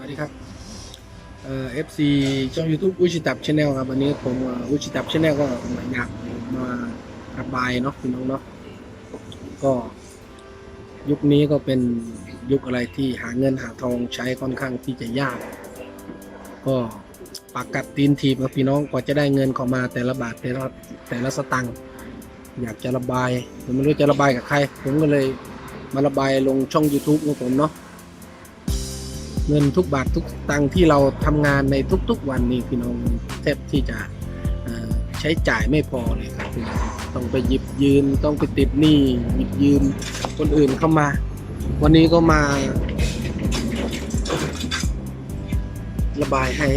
วัสดีครับเอ่อฟซีช่อง YouTube อุชิตับชาแนลครับวันนี้ผมอุชิตับชาแนลก็อยากมาระบายเนาะพี่น้องเนาะก็ยุคนี้ก็เป็นยุคอะไรที่หาเงินหาทองใช้ค่อนข้างที่จะยาก ก็ปากกัดตีนทีบครับพี่น้องกว่าจะได้เงินเข้ามาแต่ละบาทแต่ละแต่ละสตังค์อยากจะระบายผมไม่รู้จะระบายกับใคร ผมก็เลยมาระบายลงช่อง YouTube ของผมเนาะ เงินทุกบาททุกตังที่เราทำงานในทุกๆวันนี้พี่น้องแทบที่จะใช้จ่ายไม่พอเลยครับพี่น้องต้องไปหยิบยืมต้องไปติดหนี้หยิบยืมคนอื่นเข้ามา วันนี้ก็มา ระบายให้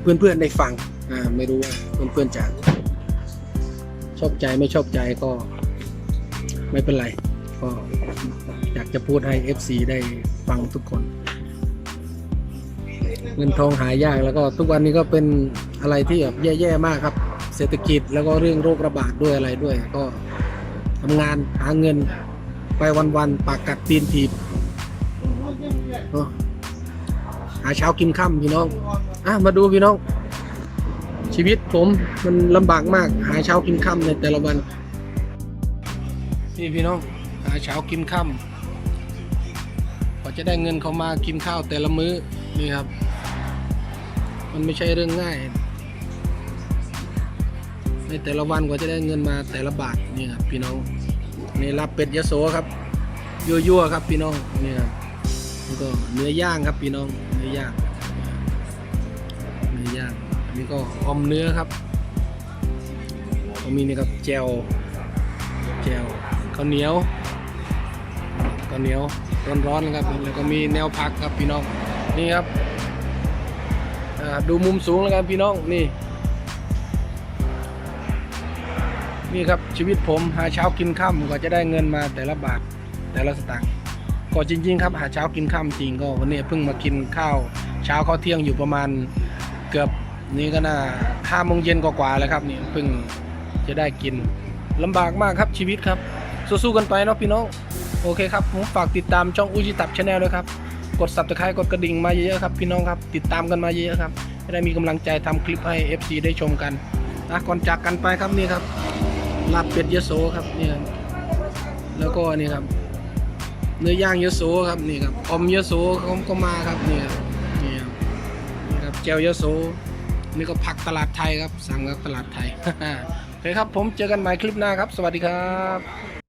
เพื่อนๆได้ฟังอ่าไม่รู้ว่าเพื่อนๆจะชอบใจไม่ชอบใจก็ไม่เป็นไร ก็อยากจะพูดให้ FC ได้ฟังทุกคน เงินทองหายากแล้วก็ทุกวันนี้ก็เป็นอะไรที่แบบแย่ๆมากครับ เศรษฐกิจแล้วก็เรื่องโรคระบาดด้วยอะไรด้วย ก็ทำงานหาเงินไปวันๆปากกัดตีนถีบหาเช้ากินค่ำพี่น้องอะมาดูพี่น้อง ชีวิตผมมันลำบากมาก หาเช้ากินค่ำในแต่ละวันนี่พี่น้องหาเช้ากินค่ำกว่าจะได้เงินเขามากินข้าวแต่ละมื้อนี่ครับ มันไม่ใช่เรื่องง่าย ในแต่ละวันกว่าจะได้เงินมาแต่ละบาทนี่ครับพี่น้องนี่รับเป็ดยะโสครับยั่วๆครับพี่น้องนี่ครับแล้วก็เนื้อย่างครับพี่น้องเนื้อย่างเนื้อย่างอันนี้ก็ออมเนื้อครับก็มีนี่ครับแจวแจวข้าวเหนียวข้าวเหนียวร้อนๆนะครับแล้วก็มีแนวพักครับพี่น้องนี่ครับ ดูมุมสูงแล้วกันพี่น้องนี่ นี่ครับชีวิตผมหาเช้ากินค่ำกว่าจะได้เงินมาแต่ละบาทแต่ละสตางค์ก็จริง ๆ ครับหาเช้ากินค่ำจริงก็วันนี้เพิ่งมากินข้าว เช้าข้าวเที่ยงอยู่ประมาณเกือบนี่ก็น่าห้าโมงเย็นกว่าๆแล้วครับนี่เพิ่งจะได้กินลำบากมากครับชีวิตครับสู้ๆกันไปเนาะพี่น้องโอเคครับผมฝากติดตามช่องอุจิตับชาแนลด้วยครับ กด subscribe กดกระดิ่งมาเยอะๆครับพี่น้องครับติดตามกันมาเยอะๆครับจะได้มีกำลังใจทำคลิปให้ FC ได้ชมกันนะก่อนจากกันไปครับนี่ครับลาบเป็ดยโสครับนี่ครับแล้วก็นี่ครับ เนื้อย่างยโสครับนี่ครับอมยโสเขาก็มาครับนี่ครับนี่ครับนี่ครับเจวยโสนี่ก็ผักตลาดไทยครับสั่งกับตลาดไทยโอเคครับผมเจอกันใหม่คลิปหน้าครับ สวัสดีครับ